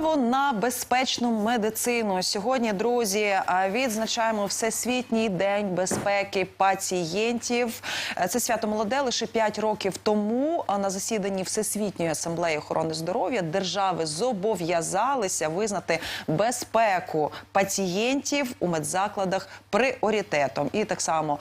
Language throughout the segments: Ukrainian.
Право на безпечну медицину сьогодні, друзі, відзначаємо всесвітній день безпеки пацієнтів. Е, Це свято молоде лише 5 років тому. На засіданні Всесвітньої асамблеї охорони здоров'я держави зобов'язалися визнати безпеку пацієнтів у медзакладах пріоритетом. І так само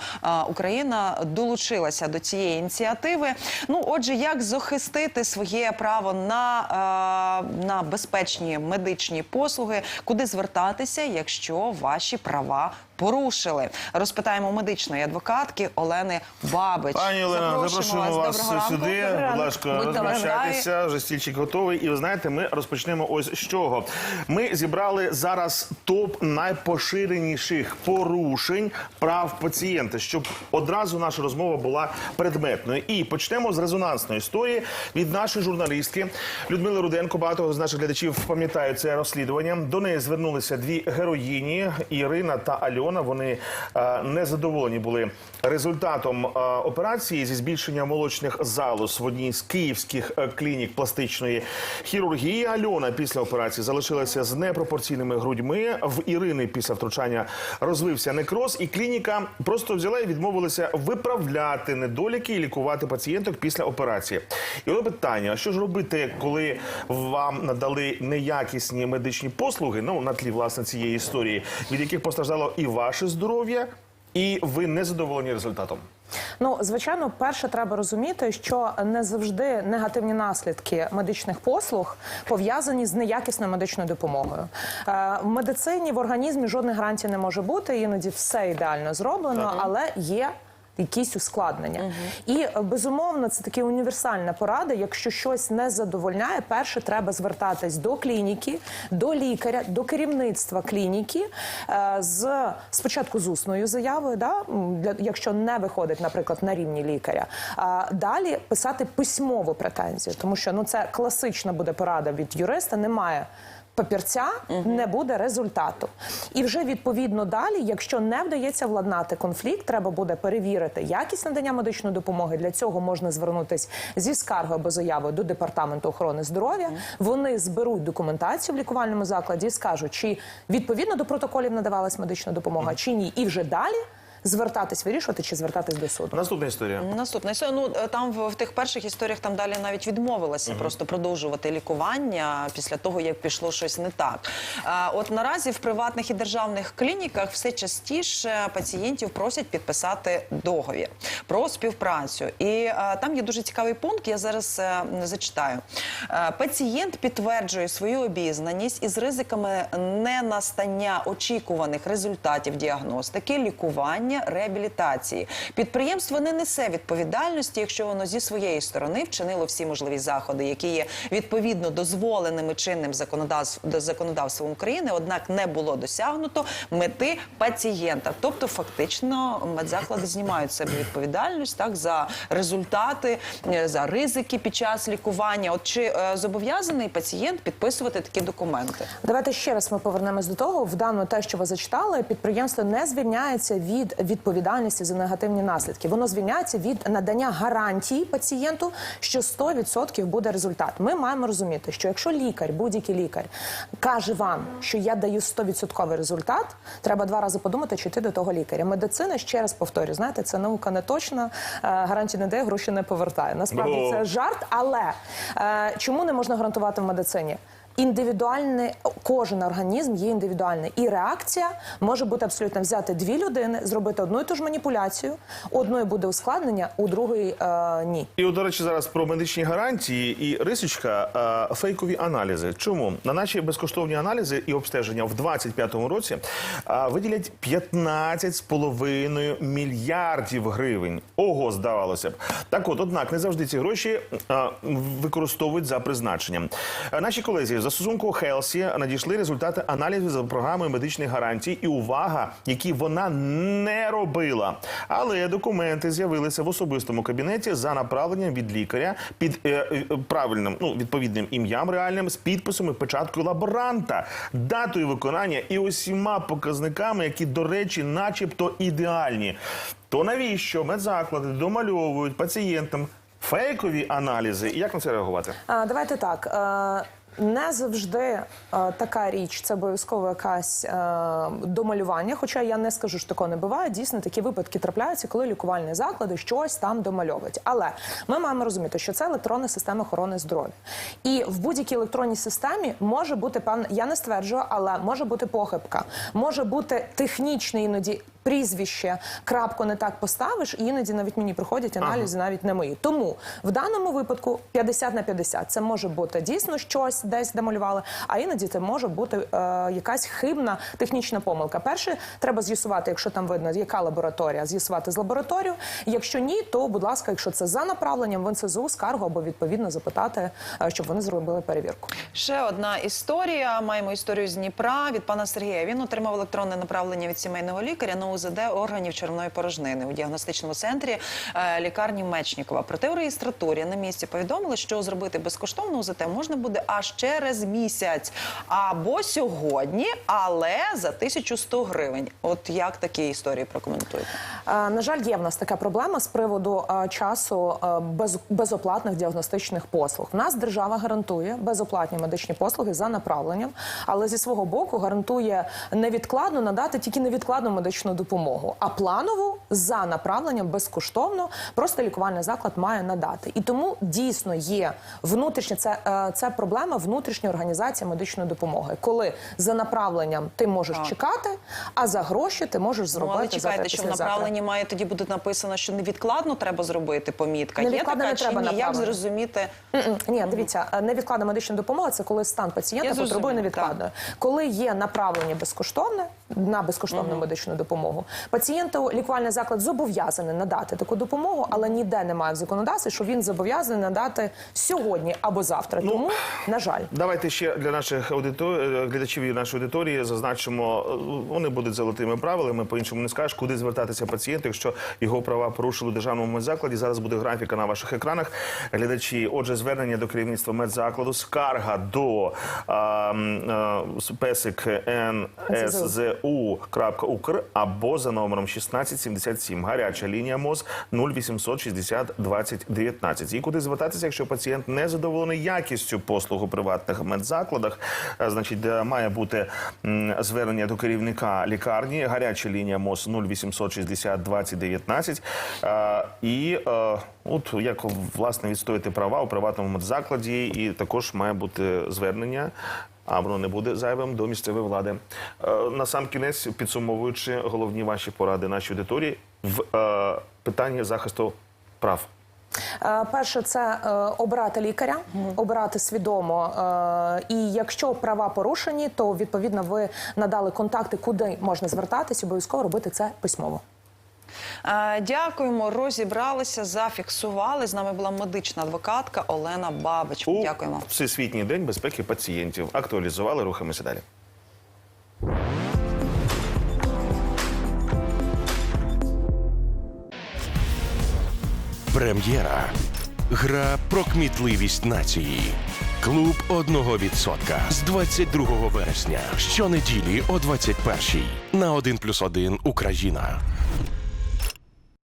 Україна долучилася до цієї ініціативи. Ну, отже, як захистити своє право на, на безпечні медичні послуги, куди звертатися, якщо ваші права порушили? Розпитаємо медичної адвокатки Олени Бабич. Пані Олена, запрошуємо вас, Доброго сюди. Доброго Будь ласка, розміщайтеся. Вже стільчик готовий. І ви знаєте, ми розпочнемо ось з чого. Ми зібрали зараз топ найпоширеніших порушень прав пацієнта, щоб одразу наша розмова була предметною. І почнемо з резонансної історії від нашої журналістки Людмили Руденко. Багато з наших глядачів пам'ятають це розслідування. До неї звернулися дві героїні Ірина та Альона. Вони е, незадоволені були результатом е, операції зі збільшення молочних залоз в одній з київських е, клінік пластичної хірургії. Альона після операції залишилася з непропорційними грудьми. В Ірини після втручання розвився некроз, і клініка просто взяла і відмовилася виправляти недоліки і лікувати пацієнток після операції. І от питання: а що ж робити, коли вам надали неякісні медичні послуги? Ну на тлі власне цієї історії, від яких постраждало і ваше здоров'я, і ви не задоволені результатом. Ну, звичайно, перше треба розуміти, що не завжди негативні наслідки медичних послуг пов'язані з неякісною медичною допомогою. Е, в медицині в організмі жодних гарантій не може бути. Іноді все ідеально зроблено, але є. Якісь ускладнення, і е, безумовно це такі універсальна порада. Якщо щось не задовольняє, перше треба звертатись до клініки, до лікаря, до керівництва клініки е, з спочатку з усною заявою, да для якщо не виходить, наприклад, на рівні лікаря. А далі писати письмову претензію, тому що ну це класична буде порада від юриста. Немає. Папірця не буде результату, і вже відповідно далі, якщо не вдається владнати конфлікт, треба буде перевірити якість надання медичної допомоги. Для цього можна звернутись зі скаргою або заявою до департаменту охорони здоров'я. Вони зберуть документацію в лікувальному закладі і скажуть, чи відповідно до протоколів надавалась медична допомога, чи ні, і вже далі звертатись, вирішувати, чи звертатись до суду. Наступна історія. Наступне Все, ну е, там в, в тих перших історіях там далі навіть відмовилася просто продовжувати лікування після того, як пішло щось не так. А, от наразі в приватних і державних клініках все частіше пацієнтів просять підписати договір про співпрацю. І а, там є дуже цікавий пункт. Я зараз е, зачитаю. Е, пацієнт підтверджує свою обізнаність із ризиками ненастання очікуваних результатів діагностики, лікування, реабілітації. Підприємство не несе відповідальності, якщо воно зі своєї сторони вчинило всі можливі заходи, які є відповідно дозволеними чинним законодавств- законодавством України, однак не було досягнуто мети пацієнта. Тобто, фактично, медзаклади знімають себе відповідальність так за результати, е, за ризики під час лікування. От чи е, зобов'язаний пацієнт підписувати такі документи? Давайте ще раз ми повернемось до того. В даному те, що ви зачитали, підприємство не звільняється від відповідальності за негативні наслідки. Воно звільняється від надання гарантії пацієнту, що 100% буде результат. Ми маємо розуміти, що якщо лікар, будь-який лікар, каже вам, що я даю 100% результат, треба два рази подумати, чи йти до того лікаря. Медицина ще раз повторюю, знаєте, це наука не точна, е, гарантії не дає, гроші не повертає. Насправді Ну. це жарт, але е, чому не можна гарантувати в медицині? Індивідуальний кожен організм є індивідуальний, і реакція може бути абсолютно взяти дві людини, зробити одну і ту ж маніпуляцію. Одної буде ускладнення, у другої е, ні. І до речі, зараз про медичні гарантії і рисочка е, фейкові аналізи. Чому на наші безкоштовні аналізи і обстеження в 25-му році е, виділять 15,5 мільярдів гривень. Ого, здавалося б. Так от, однак, не завжди ці гроші е, використовують за призначенням. Е, Наші колезі в застосунку Хелсі надійшли результати аналізу за програмою медичних гарантій і увага, які вона не робила. Але документи з'явилися в особистому кабінеті за направленням від лікаря під е, е, правильним, ну відповідним ім'ям реальним з підписом і печаткою лаборанта, датою виконання і усіма показниками, які, до речі, начебто ідеальні. То навіщо медзаклади домальовують пацієнтам фейкові аналізи? Як на це реагувати? А, давайте так. Не завжди е, така річ, це обов'язково якась е, домалювання. Хоча я не скажу, що такого не буває. Дійсно, такі випадки трапляються, коли лікувальні заклади щось там домальовують. Але ми маємо розуміти, що це електронна система охорони здоров'я. І в будь-якій електронній системі може бути певна, я не стверджую, але може бути похибка, може бути технічне іноді. Прізвище, крапку не так поставиш, і іноді навіть мені приходять аналізи, навіть не мої. Тому в даному випадку 50 на 50. Це може бути дійсно щось десь демалювали, а іноді це може бути е, якась хибна технічна помилка. Перше, треба з'ясувати, якщо там видно, яка лабораторія, з'ясувати з лабораторію. Якщо ні, то будь ласка, якщо це за направленням в НСЗУ, скаргу або відповідно запитати, е, щоб вони зробили перевірку. Ще одна історія. Маємо історію з Дніпра від пана Сергія. Він отримав електронне направлення від сімейного лікаря на УЗД органів червної порожнини у діагностичному центрі е, лікарні Мечнікова. Проте у реєстратурі на місці повідомили, що зробити безкоштовно УЗД можна буде аж через місяць або сьогодні, але за 1100 гривень. От як такі історії прокоментуєте? Е, На жаль, є в нас така проблема з приводу е, часу без, безоплатних діагностичних послуг. В нас держава гарантує безоплатні медичні послуги за направленням, але зі свого боку гарантує невідкладно надати тільки невідкладну медичну допомогу, а планову за направленням безкоштовно просто лікувальний заклад має надати. І тому дійсно є внутрішня це, е, це проблема внутрішньої організації медичної допомоги, коли за направленням ти можеш Так. чекати, а за гроші ти можеш Ну, зробити але чекайте, що в направленні має тоді буде написано, що невідкладно треба зробити помітка. Є така не чи треба ні? Як зрозуміти? М-м. Ні, дивіться, е, невідкладна медична допомога це коли стан пацієнта потребує невідкладної. Коли є направлення безкоштовне на безкоштовну медичну допомогу, пацієнту лікувальний заклад зобов'язаний надати таку допомогу, але ніде немає в законодавстві, що він зобов'язаний надати сьогодні або завтра. Ну, Тому, на жаль. Давайте ще для наших аудитор... глядачів і нашої аудиторії зазначимо, е, вони будуть золотими правилами, по-іншому не скажеш, куди звертатися пацієнту, якщо його права порушили у державному медзакладі. Зараз буде графіка на ваших екранах. Глядачі, отже, звернення до керівництва медзакладу, скарга до а, а, песик НСЗУ.укр або за номером 1677. Гаряча лінія МОЗ 0800 60 20 19. І куди звертатися, якщо пацієнт не задоволений якістю послуг у приватних медзакладах, е, значить, має бути звернення до керівника лікарні. Гаряча лінія МОЗ 0800 60 20 19. Е, І е, от як власне відстояти права у приватному медзакладі, і також має бути звернення. А воно не буде зайвим до місцевої влади. Е, на сам кінець, підсумовуючи головні ваші поради нашій аудиторії в е, питанні захисту прав. Е, Перше, це е, обирати лікаря, обирати свідомо. Е, і якщо права порушені, то відповідно ви надали контакти, куди можна звертатись, обов'язково робити це письмово. Е, Дякуємо, розібралися, зафіксували. З нами була медична адвокатка Олена Бабич. У Дякуємо. Всесвітній день безпеки пацієнтів. Актуалізували, рухаємося далі. Прем'єра. Гра про кмітливість нації. Клуб одного відсотка з 22 вересня. Щонеділі о 21-й на 1+,1 Україна.